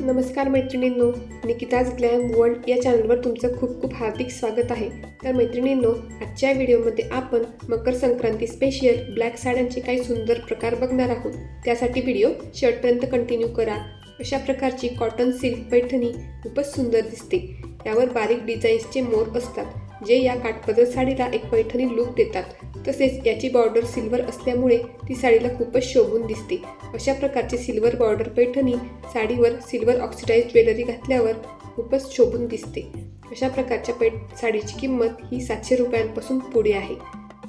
नमस्कार मैत्रिणींनो Nikita's glam world या चॅनलवर तुमचं खूप खूप हार्दिक स्वागत आहे. तर मैत्रिणींनो आजच्या व्हिडिओमध्ये आपण मकर संक्रांती स्पेशल ब्लॅक साड्यांचे काही सुंदर प्रकार बघणार आहोत. त्यासाठी व्हिडिओ शर्टपर्यंत कंटिन्यू करा. अशा प्रकारची कॉटन सिल्क पैठणी खूपच सुंदर दिसते. यावर बारीक डिझाईन्सचे मोर असतात जे या काठपदर साडीला एक पैठणी लुक देतात. तसेच याची बॉर्डर सिल्वर असल्यामुळे ती साडीला खूपच शोभून दिसते. अशा प्रकारची सिल्वर बॉर्डर पैठणी साडीवर सिल्वर ऑक्सिडाइज ज्वेलरी घातल्यावर खूपच शोभून दिसते. अशा प्रकारच्या पैठ साडीची किंमत ही सातशे रुपयांपासून पुढे आहे.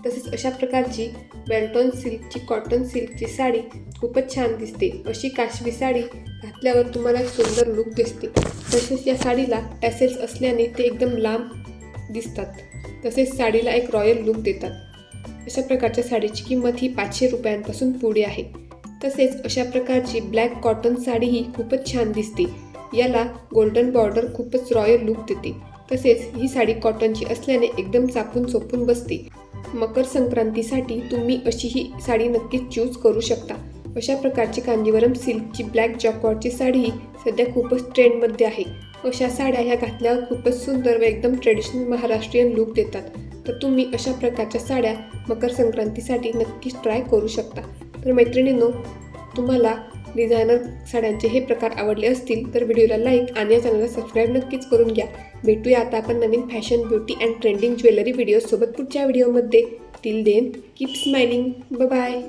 तसेच अशा प्रकारची बेल्टॉन सिल्कची कॉटन सिल्कची साडी खूपच छान दिसते. अशी काशवी साडी घातल्यावर तुम्हाला एक सुंदर लुक दिसते. तसेच या साडीला टॅसेल्स असल्याने ते एकदम लांब दिसतात. तसेच साडीला एक रॉयल लुक देतात. अशा प्रकारच्या साडीची किंमत ही पाचशे रुपयांपासून पुढे आहे. तसेच अशा प्रकारची ब्लॅक कॉटन साडी ही खूपच छान दिसते. याला गोल्डन बॉर्डर खूपच रॉयल लुक देते. तसेच ही साडी कॉटनची असल्याने एकदम चापून चोपून बसते. मकर संक्रांतीसाठी तुम्ही अशी ही साडी नक्कीच चूज करू शकता. अशा प्रकारची कांजीवरम सिल्कची ब्लॅक जॉकॉटची साडी ही सध्या खूपच ट्रेंडमध्ये आहे. अशा साड्या ह्या घातल्यावर खूपच सुंदर व एकदम ट्रेडिशनल महाराष्ट्रीयन लुक देतात. तर तुम्ही अशा प्रकारच्या साड्या मकर संक्रांतीसाठी नक्कीच ट्राय करू शकता. तर मैत्रिणींनो तुम्हाला डिझायनर साड्यांचे हे प्रकार आवडले असतील तर व्हिडिओला लाईक आणि या चॅनलला सबस्क्राईब नक्कीच करून घ्या. भेटूया आता आपण नवीन fashion beauty and trending jewellery व्हिडिओसोबत पुढच्या व्हिडिओमध्ये till then keep smiling bye